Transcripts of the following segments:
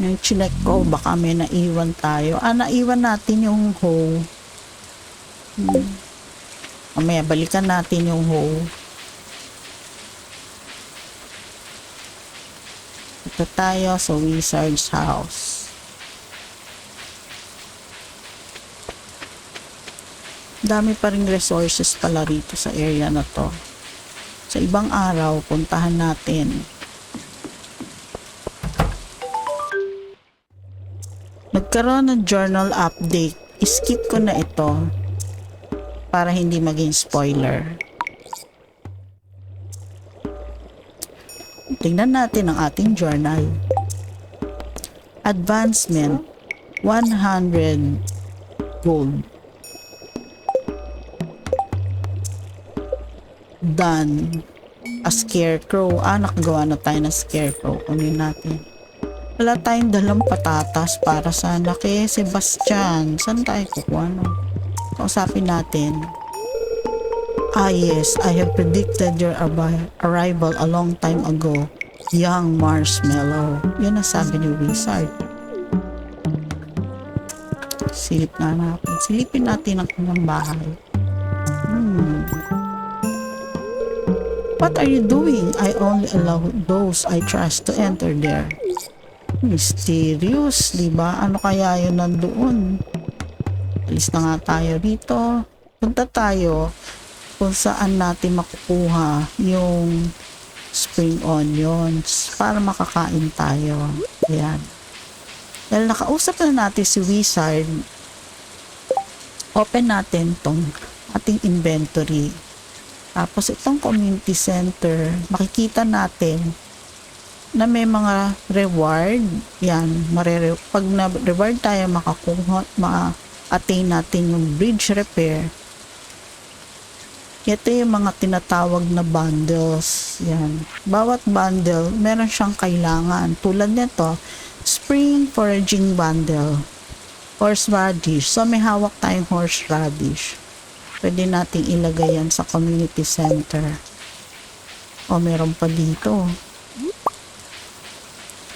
Yung chinek ko, baka may naiwan tayo. Ah, naiwan natin yung hoe. Hmm. Mamaya, balikan natin yung hoe. Ito tayo sa wizard's house. Dami pa rin resources pala rito sa area na to. Sa ibang araw, puntahan natin. Nagkaroon ng journal update. Skip ko na ito para hindi maging spoiler. Tingnan natin ang ating journal. Advancement 100 gold. Done. A scarecrow. Ah, nakagawa na tayo ng scarecrow. Kunin natin. Wala tayong dalang patatas para sana kay Sebastian. Saan tayo kukuha no? Kausapin natin. Ah yes, I have predicted your arri- arrival a long time ago. Young Marshmallow. Yun ang sabi ni Wizard. Silip na natin. Silipin natin ang kanyang bahay. Hmm. What are you doing? I only allow those I trust to enter there. Mysterious, di ba? Ano kaya yun nandoon? Alis na nga tayo rito. Punta tayo kung saan natin makukuha yung spring onions para makakain tayo. Ayan. Dahil nakausap na natin si Wizard, open natin tong ating inventory. Tapos itong community center, makikita natin na may mga reward. Yan, marere pag na-reward tayo, makakuha, ma-attain natin yung bridge repair. Ito yung mga tinatawag na bundles. Yan. Bawat bundle, meron siyang kailangan. Tulad nito, spring foraging bundle. Horseradish. So, may hawak tayong horseradish. Pwede nating ilagay yan sa community center. O, meron pa dito.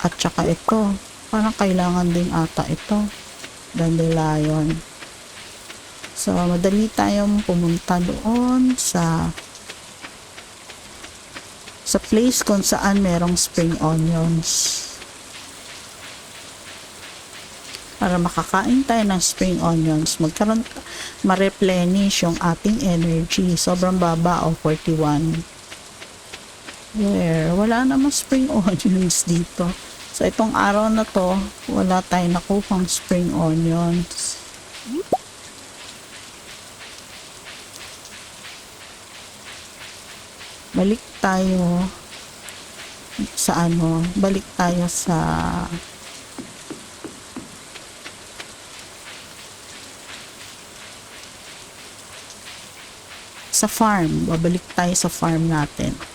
At saka ito. Parang kailangan din ata ito. Dandelion. So, madali tayong pumunta doon sa sa place kung saan merong spring onions. Para makakain tayo ng spring onions, magkaroon, ma-replenish yung ating energy. Sobrang baba o 41. Where? Wala namang spring onions dito. So, itong araw na to, wala tayong nakuhang spring onions. Balik tayo sa ano, balik tayo sa sa farm. Babalik tayo sa farm natin.